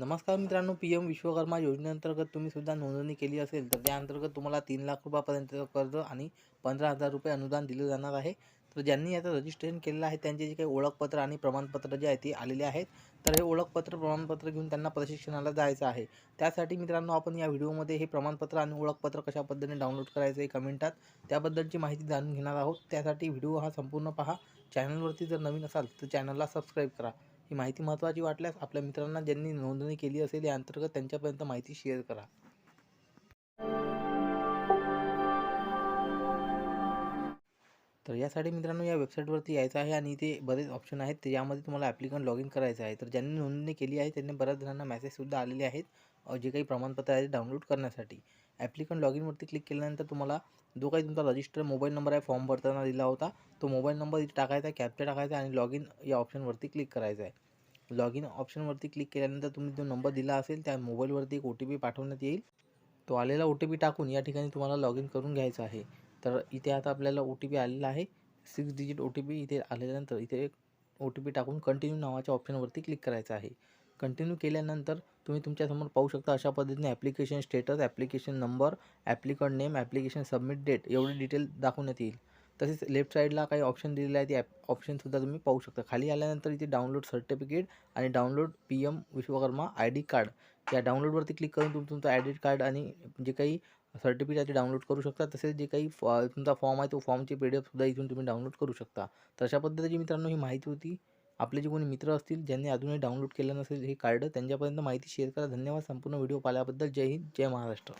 नमस्कार मित्रांनो P M Vishwakarma योजनेअंतर्गत तुम्ही सुद्धा नोंदणी केली असेल तर त्याअंतर्गत तुम्हाला तीन लाख रुपयापर्यंतचं कर्ज आणि पंधरा हजार रुपये अनुदान दिलं जाणार आहे. तर ज्यांनी याचं रजिस्ट्रेशन केलेलं आहे त्यांचे जे काही ओळखपत्र आणि प्रमाणपत्र जे आहे ते आलेले आहेत. तर हे ओळखपत्र प्रमाणपत्र घेऊन त्यांना प्रशिक्षणाला जायचं आहे. त्यासाठी मित्रांनो आपण या व्हिडिओमध्ये हे प्रमाणपत्र आणि ओळखपत्र कशा पद्धतीने डाउनलोड करायचं आहे कमेंटात त्याबद्दलची माहिती जाणून घेणार आहोत. त्यासाठी व्हिडिओ हा संपूर्ण पहा. चॅनलवरती जर नवीन असाल तर चॅनलला सबस्क्राईब करा. ही माहिती महत्त्वाची वाटल्यास आपल्या मित्रांना ज्यांनी नोंदणी केली असेल या अंतर्गत त्यांच्यापर्यंत माहिती शेअर करा. तर यासाठी मित्रांनो या वेबसाईटवरती यायचं आहे आणि इथे बरेच ऑप्शन आहेत. तर यामध्ये तुम्हाला ॲप्लिकंट लॉग इन करायचं आहे. तर ज्यांनी नोंदणी केली आहे त्यांनी बऱ्याच जणांना मेसेजसुद्धा आलेले आहेत जे काही प्रमाणपत्र आहे डाउनलोड करण्यासाठी. ॲप्लिकंट लॉग इनवरती क्लिक केल्यानंतर तुम्हाला जो काही तुमचा रजिस्टर मोबाईल नंबर आहे फॉर्म भरताना दिला होता तो मोबाईल नंबर इथे टाकायचा आहे कॅप्चा टाकायचा आहे आणि लॉग इन या ऑप्शनवरती क्लिक करायचं आहे. लॉग इन ऑप्शनवरती क्लिक केल्यानंतर तुम्ही जो नंबर दिला असेल त्या मोबाईलवरती एक ओ टी पी पाठवण्यात येईल. तो आलेला ओ टी पी टाकून या ठिकाणी तुम्हाला लॉग इन करून घ्यायचं आहे. तर इथे आता आपल्याला ओ टी पी आलेला आहे. Six digit O T P इथे आल्यानंतर इथे ओ टी पी टाकून कंटिन्यू नावाच्या ऑप्शनवरती क्लिक करायचं आहे. कंटिन्यू केल्यानंतर तुम्ही तुमच्यासमोर पाहू शकता अशा पद्धतीने application status application number applicant name application submit date एवढे डिटेल दाखवण्यात येईल. तसेच लेफ्ट साईडला काही ऑप्शन दिलेले आहेत ते ॲप ऑप्शनसुद्धा तुम्ही पाहू शकता. खाली आल्यानंतर इथे डाउनलोड सर्टिफिकेट आणि download P M Vishwakarma I D card या डाउनलोडवरती क्लिक करून तुम्ही तुमचं आय डी कार्ड आणि जे काही सर्टिफिकेट आहे ते डाउनलोड करू शकता. तसेच जे काही फॉ तुमचा फॉर्म आहे तो फॉर्मची पी डी एफसुद्धा इथून तुम्ही डाउनलोड करू शकता. तर अशा पद्धतीची मित्रांनो ही माहिती होती. आपले जे कोणी मित्र असतील ज्यांनी अजूनही डाउनलोड केलं नसेल हे कार्ड त्यांच्यापर्यंत माहिती शेअर करा. धन्यवाद. संपूर्ण व्हिडिओ पाहिल्याबद्दल जय हिंद जय महाराष्ट्र.